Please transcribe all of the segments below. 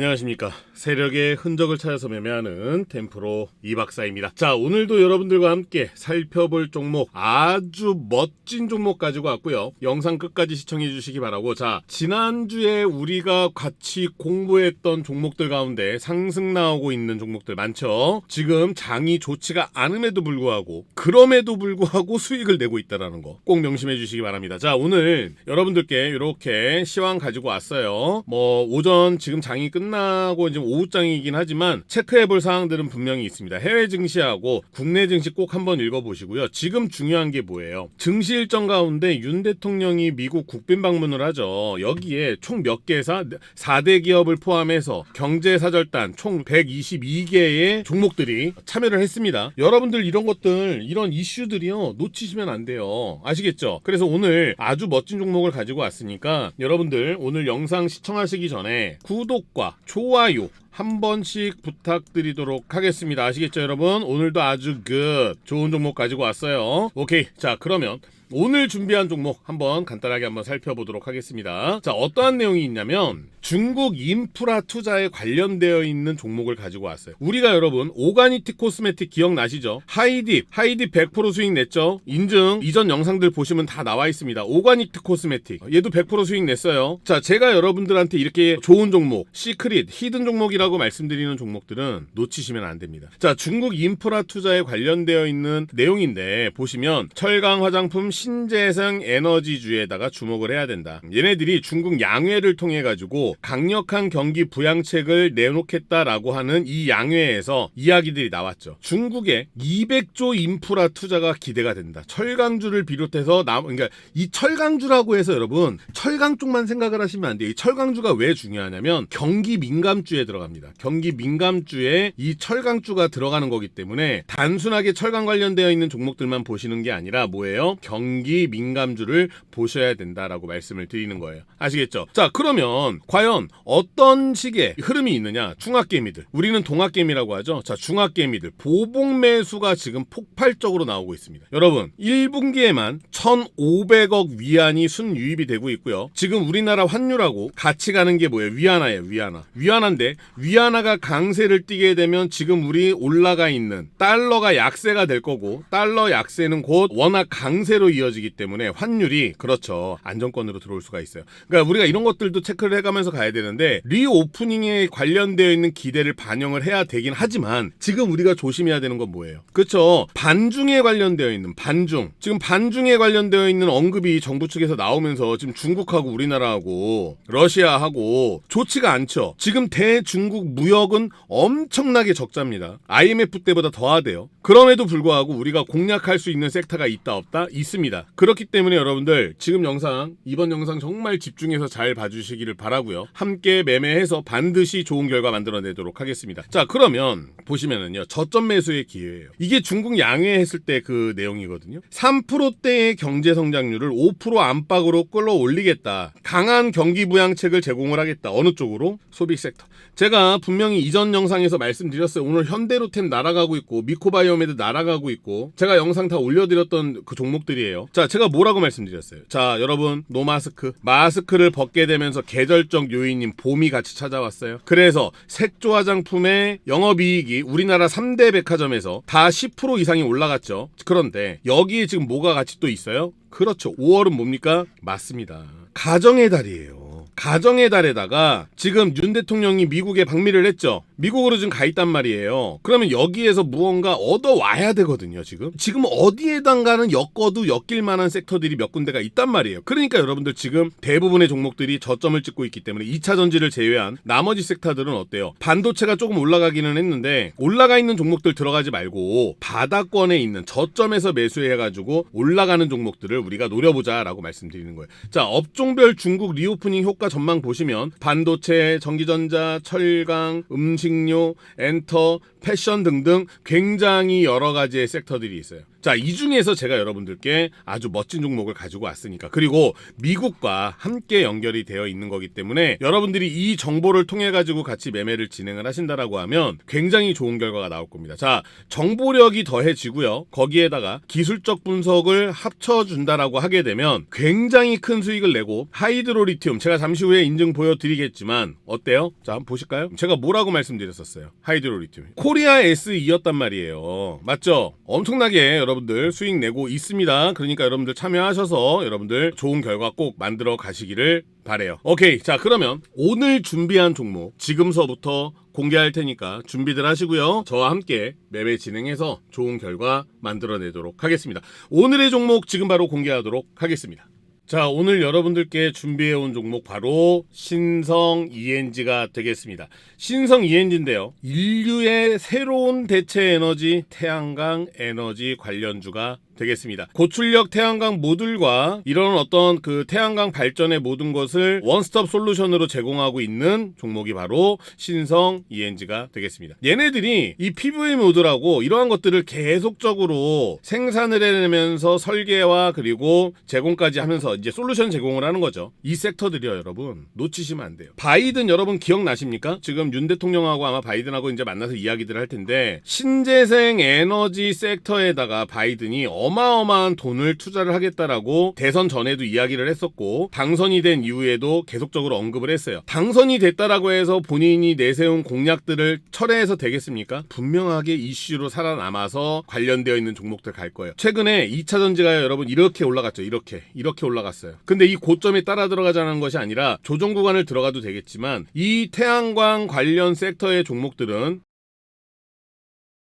안녕하십니까. 세력의 흔적을 찾아서 매매하는 템프로 이박사입니다. 자, 오늘도 여러분들과 함께 살펴볼 종목 아주 멋진 종목 가지고 왔고요. 영상 끝까지 시청해 주시기 바라고. 자, 지난주에 우리가 같이 공부했던 종목들 가운데 상승 나오고 있는 종목들 많죠. 지금 장이 좋지가 않음에도 불구하고 그럼에도 불구하고 수익을 내고 있다라는 거 꼭 명심해 주시기 바랍니다. 자, 오늘 여러분들께 이렇게 시황 가지고 왔어요. 뭐 오전 지금 장이 끝 나고 지금 오후장이긴 하지만 체크해 볼 사항들은 분명히 있습니다. 해외 증시하고 국내 증시 꼭 한번 읽어 보시고요. 지금 중요한 게 뭐예요? 증시 일정 가운데 윤 대통령이 미국 국빈 방문을 하죠. 여기에 총 몇 개사 4대 기업을 포함해서 경제 사절단 총 122개의 종목들이 참여를 했습니다. 여러분들 이런 것들 이런 이슈들이요 놓치시면 안 돼요. 아시겠죠? 그래서 오늘 아주 멋진 종목을 가지고 왔으니까 여러분들 오늘 영상 시청하시기 전에 구독과 좋아요 한 번씩 부탁드리도록 하겠습니다. 아시겠죠, 여러분? 오늘도 아주 굿 좋은 종목 가지고 왔어요. 오케이. 자, 그러면 오늘 준비한 종목 한번 간단하게 한번 살펴보도록 하겠습니다. 자, 어떠한 내용이 있냐면 중국 인프라 투자에 관련되어 있는 종목을 가지고 왔어요. 우리가 여러분 오가니티 코스메틱 기억나시죠? 하이딥, 하이딥 100% 수익 냈죠? 인증 이전 영상들 보시면 다 나와 있습니다. 오가니티 코스메틱 얘도 100% 수익 냈어요. 자, 제가 여러분들한테 이렇게 좋은 종목, 시크릿, 히든 종목이 라고 말씀드리는 종목들은 놓치시면 안 됩니다. 자, 중국 인프라 투자에 관련되어 있는 내용인데 보시면 철강 화장품 신재생 에너지주에다가 주목을 해야 된다. 얘네들이 중국 양회를 통해 가지고 강력한 경기 부양책을 내놓겠다라고 하는 이 양회에서 이야기들이 나왔죠. 중국의 200조 인프라 투자가 기대가 된다. 철강주를 비롯해서 남 그러니까 이 철강주라고 해서 여러분 철강 쪽만 생각을 하시면 안 돼요. 이 철강주가 왜 중요하냐면 경기 민감주에 들어갑니다. 경기 민감주에 이 철강주가 들어가는 거기 때문에 단순하게 철강 관련되어 있는 종목들만 보시는 게 아니라 뭐예요? 경기 민감주를 보셔야 된다라고 말씀을 드리는 거예요. 아시겠죠? 자, 그러면 과연 어떤 식의 흐름이 있느냐? 중학개미들. 우리는 동학개미라고 하죠. 자, 중학개미들. 보복 매수가 지금 폭발적으로 나오고 있습니다. 여러분, 1분기에만 1,500억 위안이 순유입이 되고 있고요. 지금 우리나라 환율하고 같이 가는 게 뭐예요? 위안화예요, 위안화. 위안화인데 위안화가 강세를 띠게 되면 지금 우리 올라가 있는 달러가 약세가 될 거고 달러 약세는 곧 워낙 강세로 이어지기 때문에 환율이 그렇죠. 안정권으로 들어올 수가 있어요. 그러니까 우리가 이런 것들도 체크를 해가면서 가야 되는데 리오프닝에 관련되어 있는 기대를 반영을 해야 되긴 하지만 지금 우리가 조심해야 되는 건 뭐예요? 그렇죠. 반중에 관련되어 있는 반중. 지금 반중에 관련되어 있는 언급이 정부 측에서 나오면서 지금 중국하고 우리나라하고 러시아하고 좋지가 않죠. 지금 대중 국 무역은 엄청나게 적자입니다. IMF 때보다 더하대요. 그럼에도 불구하고 우리가 공략할 수 있는 섹터가 있다 없다 있습니다. 그렇기 때문에 여러분들 지금 영상 이번 영상 정말 집중해서 잘 봐주시기를 바라고요. 함께 매매해서 반드시 좋은 결과 만들어내도록 하겠습니다. 자 그러면 보시면은요 저점 매수의 기회예요. 이게 중국 양회했을 때 그 내용이거든요. 3%대의 경제 성장률을 5% 안팎으로 끌어올리겠다. 강한 경기 부양책을 제공을 하겠다. 어느 쪽으로? 소비 섹터. 제가 분명히 이전 영상에서 말씀드렸어요. 오늘 현대로템 날아가고 있고 미코바이오메드 날아가고 있고 제가 영상 다 올려드렸던 그 종목들이에요. 자, 제가 뭐라고 말씀드렸어요? 자, 여러분 노마스크 마스크를 벗게 되면서 계절적 요인인 봄이 같이 찾아왔어요. 그래서 색조 화장품의 영업이익이 우리나라 3대 백화점에서 다 10% 이상이 올라갔죠. 그런데 여기에 지금 뭐가 같이 또 있어요? 그렇죠. 5월은 뭡니까? 맞습니다. 가정의 달이에요. 가정의 달에다가 지금 윤 대통령이 미국에 방미를 했죠. 미국으로 지금 가 있단 말이에요. 그러면 여기에서 무언가 얻어 와야 되거든요, 지금. 지금 어디에단가는 엮어도 엮일 만한 섹터들이 몇 군데가 있단 말이에요. 그러니까 여러분들 지금 대부분의 종목들이 저점을 찍고 있기 때문에 2차 전지를 제외한 나머지 섹터들은 어때요? 반도체가 조금 올라가기는 했는데 올라가 있는 종목들 들어가지 말고 바닥권에 있는 저점에서 매수해가지고 올라가는 종목들을 우리가 노려보자라고 말씀드리는 거예요. 자, 업종별 중국 리오프닝 효과 전망 보시면 반도체, 전기전자, 철강, 음식료, 엔터, 패션 등등 굉장히 여러 가지의 섹터들이 있어요. 자, 이 중에서 제가 여러분들께 아주 멋진 종목을 가지고 왔으니까. 그리고 미국과 함께 연결이 되어 있는 거기 때문에 여러분들이 이 정보를 통해 가지고 같이 매매를 진행을 하신다라고 하면 굉장히 좋은 결과가 나올 겁니다. 자, 정보력이 더해지고요. 거기에다가 기술적 분석을 합쳐 준다라고 하게 되면 굉장히 큰 수익을 내고 하이드로 리튬 제가 잠시 후에 인증 보여드리겠지만 어때요? 자, 한번 보실까요? 제가 뭐라고 말씀드렸었어요? 하이드로 리튬. 코리아 SE였단 말이에요. 맞죠? 엄청나게 여러분들 수익 내고 있습니다. 그러니까 여러분들 참여하셔서 여러분들 좋은 결과 꼭 만들어 가시기를 바래요. 오케이. 자, 그러면 오늘 준비한 종목 지금서부터 공개할 테니까 준비들 하시고요. 저와 함께 매매 진행해서 좋은 결과 만들어내도록 하겠습니다. 오늘의 종목 지금 바로 공개하도록 하겠습니다. 자, 오늘 여러분들께 준비해 온 종목 바로 신성 ENG가 되겠습니다. 신성 ENG인데요. 인류의 새로운 대체 에너지 태양광 에너지 관련주가 되겠습니다. 고출력 태양광 모듈과 이런 어떤 그 태양광 발전의 모든 것을 원스톱 솔루션으로 제공하고 있는 종목이 바로 신성 ENG가 되겠습니다. 얘네들이 이 PV 모듈하고 이러한 것들을 계속적으로 생산을 해내면서 설계와 그리고 제공까지 하면서 이제 솔루션 제공을 하는 거죠. 이 섹터들이요, 여러분. 놓치시면 안 돼요. 바이든 여러분 기억나십니까? 지금 윤 대통령하고 아마 바이든하고 이제 만나서 이야기들 할 텐데 신재생 에너지 섹터에다가 바이든이 어 마어마한 돈을 투자를 하겠다라고 대선 전에도 이야기를 했었고 당선이 된 이후에도 계속적으로 언급을 했어요. 당선이 됐다라고 해서 본인이 내세운 공약들을 철회해서 되겠습니까? 분명하게 이슈로 살아남아서 관련되어 있는 종목들 갈 거예요. 최근에 2차 전지가 여러분 이렇게 올라갔죠. 이렇게 이렇게 올라갔어요. 근데 이 고점에 따라 들어가자는 것이 아니라 조정 구간을 들어가도 되겠지만 이 태양광 관련 섹터의 종목들은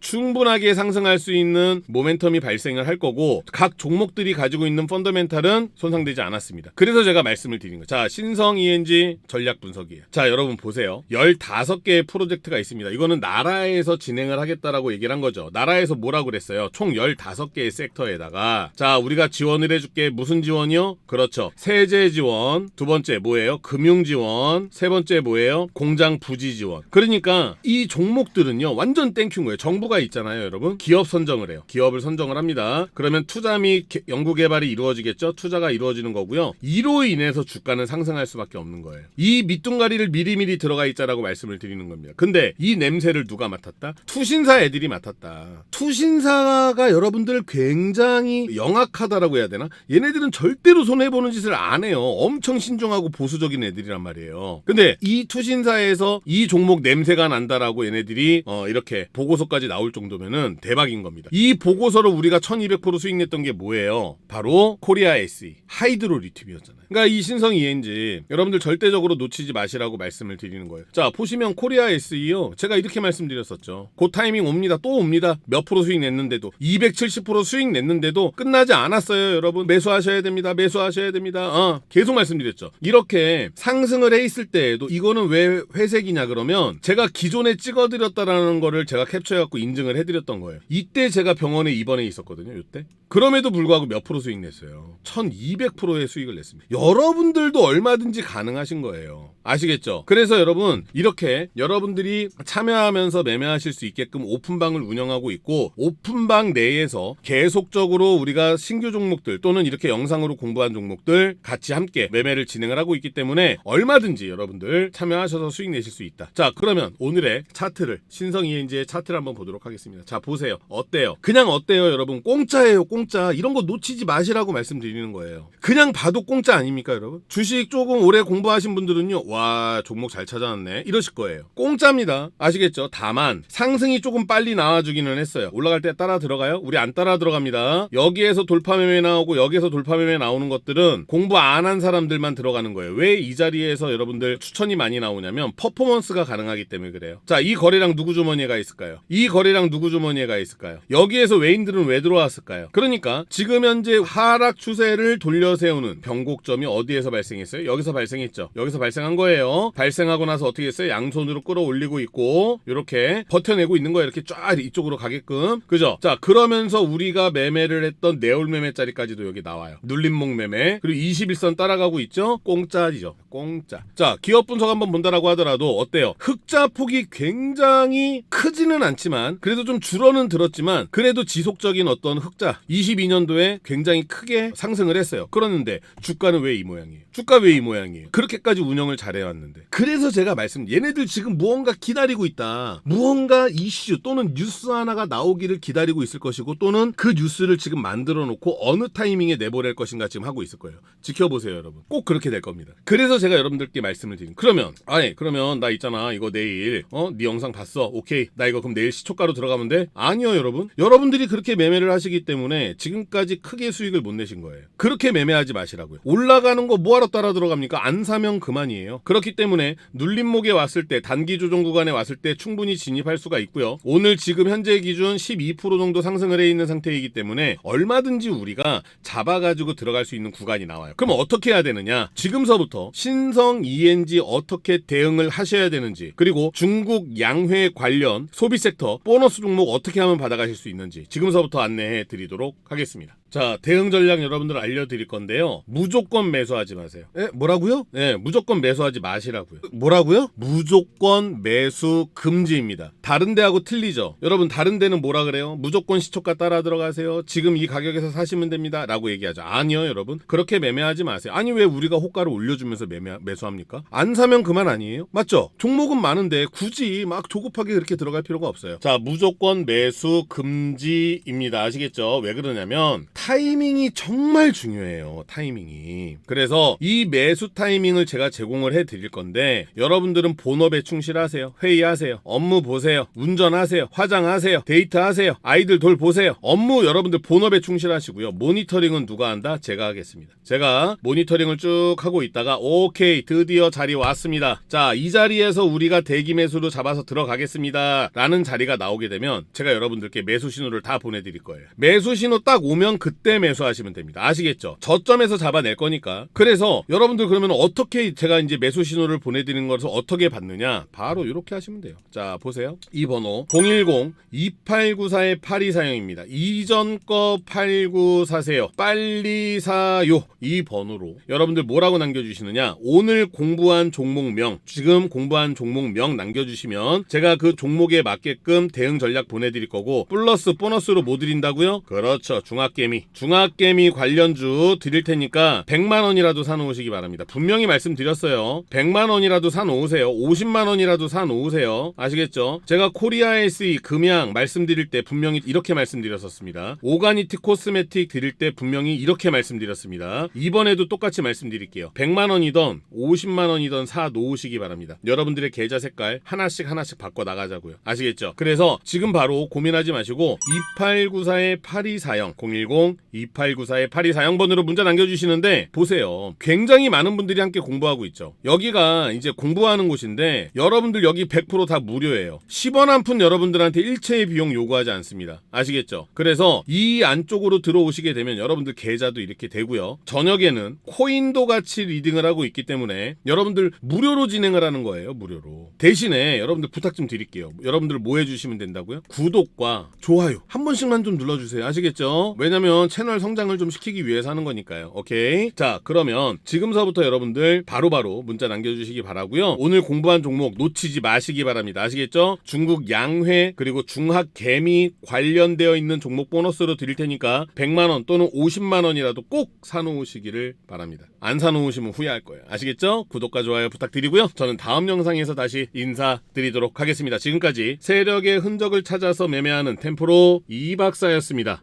충분하게 상승할 수 있는 모멘텀이 발생을 할 거고 각 종목들이 가지고 있는 펀더멘탈은 손상되지 않았습니다. 그래서 제가 말씀을 드린 거예요. 자, 신성 ENG 전략 분석이에요. 자, 여러분 보세요. 15개의 프로젝트가 있습니다. 이거는 나라에서 진행을 하겠다라고 얘기를 한 거죠. 나라에서 뭐라고 그랬어요? 총 15개의 섹터에다가 자, 우리가 지원을 해 줄게. 무슨 지원이요? 그렇죠. 세제 지원. 두 번째 뭐예요? 금융 지원. 세 번째 뭐예요? 공장 부지 지원. 그러니까 이 종목들은요. 완전 땡큐인 거예요. 정부 가 있잖아요, 여러분. 기업 선정을 해요. 기업을 선정을 합니다. 그러면 투자 및 개- 연구 개발이 이루어지겠죠. 투자가 이루어지는 거고요. 이로 인해서 주가는 상승할 수밖에 없는 거예요. 이 밑둥가리를 미리미리 들어가 있자라고 말씀을 드리는 겁니다. 근데 이 냄새를 누가 맡았다? 투신사 애들이 맡았다. 투신사가 여러분들 굉장히 영악하다라고 해야 되나? 얘네들은 절대로 손해 보는 짓을 안 해요. 엄청 신중하고 보수적인 애들이란 말이에요. 근데 이 투신사에서 이 종목 냄새가 난다라고 얘네들이 어, 이렇게 보고서까지 나올 정도면은 대박인 겁니다. 이 보고서로 우리가 1200% 수익 냈던 게 뭐예요? 바로 코리아 SE 하이드로 리튬이었잖아요. 그러니까 이 신성 ENG 여러분들 절대적으로 놓치지 마시라고 말씀을 드리는 거예요. 자 보시면 코리아 SE요. 제가 이렇게 말씀드렸었죠. 그 타이밍 옵니다. 또 옵니다. 몇 프로 수익 냈는데도 270% 수익 냈는데도 끝나지 않았어요, 여러분. 매수하셔야 됩니다. 매수하셔야 됩니다. 어, 계속 말씀드렸죠. 이렇게 상승을 해 있을 때에도 이거는 왜 회색이냐 그러면 제가 기존에 찍어드렸다라는 거를 제가 캡처해갖고 인증을 해드렸던 거예요. 이때 제가 병원에 입원해 있었거든요. 이때. 그럼에도 불구하고 몇 프로 수익 냈어요. 1200%의 수익을 냈습니다. 여러분들도 얼마든지 가능하신 거예요. 아시겠죠? 그래서 여러분 이렇게 여러분들이 참여하면서 매매하실 수 있게끔 오픈방을 운영하고 있고 오픈방 내에서 계속적으로 우리가 신규 종목들 또는 이렇게 영상으로 공부한 종목들 같이 함께 매매를 진행을 하고 있기 때문에 얼마든지 여러분들 참여하셔서 수익 내실 수 있다. 자 그러면 오늘의 차트를 신성 ENG의 차트를 한번 보도록 하겠습니다. 자 보세요. 어때요? 그냥 어때요 여러분? 공짜예요 공짜. 이런 거 놓치지 마시라고 말씀드리는 거예요. 그냥 봐도 공짜 아닙니까 여러분? 주식 조금 오래 공부하신 분들은요. 와 종목 잘 찾아놨네 이러실 거예요. 공짜입니다. 아시겠죠? 다만 상승이 조금 빨리 나와주기는 했어요. 올라갈 때 따라 들어가요? 우리 안 따라 들어갑니다. 여기에서 돌파 매매 나오고 여기에서 돌파 매매 나오는 것들은 공부 안 한 사람들만 들어가는 거예요. 왜 이 자리에서 여러분들 추천이 많이 나오냐면 퍼포먼스가 가능하기 때문에 그래요. 자, 이 거래량 누구 주머니에 가 있을까요? 이 거래 량 누구 주머니에 가 있을까요? 여기에서 외인들은 왜 들어왔을까요? 그러니까 지금 현재 하락 추세를 돌려 세우는 변곡점이 어디에서 발생했어요? 여기서 발생했죠. 여기서 발생한 거예요. 발생하고 나서 어떻게 했어요? 양손으로 끌어올리고 있고 이렇게 버텨내고 있는 거예요. 이렇게 쫙 이쪽으로 가게끔. 그죠? 자, 그러면서 우리가 매매를 했던 네올 매매 자리까지도 여기 나와요. 눌림목 매매. 그리고 21선 따라가고 있죠? 공짜이죠. 공짜. 자, 기업 분석 한번 본다라고 하더라도 어때요? 흑자 폭이 굉장히 크지는 않지만 그래도 좀 줄어는 들었지만 그래도 지속적인 어떤 흑자 22년도에 굉장히 크게 상승을 했어요. 그러는데 주가는 왜 이 모양이에요? 주가 왜 이 모양이에요? 그렇게까지 운영을 잘해왔는데 그래서 제가 말씀 얘네들 지금 무언가 기다리고 있다. 무언가 이슈 또는 뉴스 하나가 나오기를 기다리고 있을 것이고 또는 그 뉴스를 지금 만들어 놓고 어느 타이밍에 내보낼 것인가 지금 하고 있을 거예요. 지켜보세요, 여러분. 꼭 그렇게 될 겁니다. 그래서 제가 여러분들께 말씀을 드린. 그러면 아니 그러면 나 있잖아 이거 내일 어네 영상 봤어. 오케이 나 이거 그럼 내일 시초가 로 들어가면 돼? 아니요, 여러분. 여러분들이 그렇게 매매를 하시기 때문에 지금까지 크게 수익을 못 내신 거예요. 그렇게 매매하지 마시라고요. 올라가는 거 뭐하러 따라 들어갑니까? 안 사면 그만이에요. 그렇기 때문에 눌림목에 왔을 때 단기 조정 구간에 왔을 때 충분히 진입할 수가 있고요. 오늘 지금 현재 기준 12% 정도 상승을 해 있는 상태이기 때문에 얼마든지 우리가 잡아가지고 들어갈 수 있는 구간이 나와요. 그럼 어떻게 해야 되느냐? 지금서부터 신성 ENG 어떻게 대응을 하셔야 되는지 그리고 중국 양회 관련 소비 섹터 보너스 종목 어떻게 하면 받아가실 수 있는지 지금서부터 안내해 드리도록 하겠습니다. 자, 대응 전략 여러분들 알려드릴 건데요. 무조건 매수하지 마세요. 에? 뭐라고요? 네, 무조건 매수하지 마시라고요. 뭐라고요? 무조건 매수 금지입니다. 다른 데하고 틀리죠? 여러분, 다른 데는 뭐라 그래요? 무조건 시초가 따라 들어가세요. 지금 이 가격에서 사시면 됩니다. 라고 얘기하죠. 아니요, 여러분. 그렇게 매매하지 마세요. 아니, 왜 우리가 호가를 올려주면서 매매, 매수합니까? 안 사면 그만 아니에요? 맞죠? 종목은 많은데 굳이 막 조급하게 그렇게 들어갈 필요가 없어요. 자, 무조건 매수 금지입니다. 아시겠죠? 왜 그러냐면, 타이밍이 정말 중요해요. 타이밍이. 그래서 이 매수 타이밍을 제가 제공을 해 드릴 건데 여러분들은 본업에 충실하세요. 회의하세요. 업무 보세요. 운전하세요. 화장하세요. 데이트하세요. 아이들 돌 보세요. 업무 여러분들 본업에 충실하시고요. 모니터링은 누가 한다? 제가 하겠습니다. 제가 모니터링을 쭉 하고 있다가 오케이 드디어 자리 왔습니다. 자, 이 자리에서 우리가 대기 매수로 잡아서 들어가겠습니다. 라는 자리가 나오게 되면 제가 여러분들께 매수 신호를 다 보내 드릴 거예요. 매수 신호 딱 오면 그때 매수하시면 됩니다. 아시겠죠? 저점에서 잡아낼 거니까. 그래서 여러분들 그러면 어떻게 제가 이제 매수 신호를 보내드리는 것을 어떻게 받느냐? 바로 이렇게 하시면 돼요. 자, 보세요. 이 번호 010-2894-8240입니다. 이전 거 89사세요. 빨리 사요. 이 번호로 여러분들 뭐라고 남겨주시느냐? 오늘 공부한 종목명, 지금 공부한 종목명 남겨주시면 제가 그 종목에 맞게끔 대응 전략 보내드릴 거고 플러스 보너스로 뭐 드린다고요? 그렇죠. 중학개미. 중학개미 관련주 드릴 테니까 100만 원이라도 사놓으시기 바랍니다. 분명히 말씀드렸어요. 100만 원이라도 사놓으세요. 50만 원이라도 사놓으세요. 아시겠죠? 제가 코리아 SE 금양 말씀드릴 때 분명히 이렇게 말씀드렸었습니다. 오가니티 코스메틱 드릴 때 분명히 이렇게 말씀드렸습니다. 이번에도 똑같이 말씀드릴게요. 100만 원이던 50만 원이던 사 놓으시기 바랍니다. 여러분들의 계좌 색깔 하나씩 하나씩 바꿔 나가자고요. 아시겠죠? 그래서 지금 바로 고민하지 마시고 2894의 8240 010 2894의 8240번으로 문자 남겨주시는데 보세요. 굉장히 많은 분들이 함께 공부하고 있죠. 여기가 이제 공부하는 곳인데 여러분들 여기 100%다 무료예요. 10원 한 푼 여러분들한테 일체의 비용 요구하지 않습니다. 아시겠죠? 그래서 이 안쪽으로 들어오시게 되면 여러분들 계좌도 이렇게 되고요. 저녁에는 코인도 같이 리딩을 하고 있기 때문에 여러분들 무료로 진행을 하는 거예요. 무료로. 대신에 여러분들 부탁 좀 드릴게요. 여러분들 뭐 해주시면 된다고요? 구독과 좋아요 한 번씩만 좀 눌러주세요. 아시겠죠? 왜냐면 채널 성장을 좀 시키기 위해서 하는 거니까요. 오케이. 자, 그러면 지금서부터 여러분들 바로 바로 문자 남겨주시기 바라고요. 오늘 공부한 종목 놓치지 마시기 바랍니다. 아시겠죠? 중국 양회 그리고 중학 개미 관련되어 있는 종목 보너스로 드릴 테니까 100만 원 또는 50만 원이라도 꼭 사놓으시기를 바랍니다. 안 사놓으시면 후회할 거예요. 아시겠죠? 구독과 좋아요 부탁드리고요. 저는 다음 영상에서 다시 인사드리도록 하겠습니다. 지금까지 세력의 흔적을 찾아서 매매하는 템프로 이박사였습니다.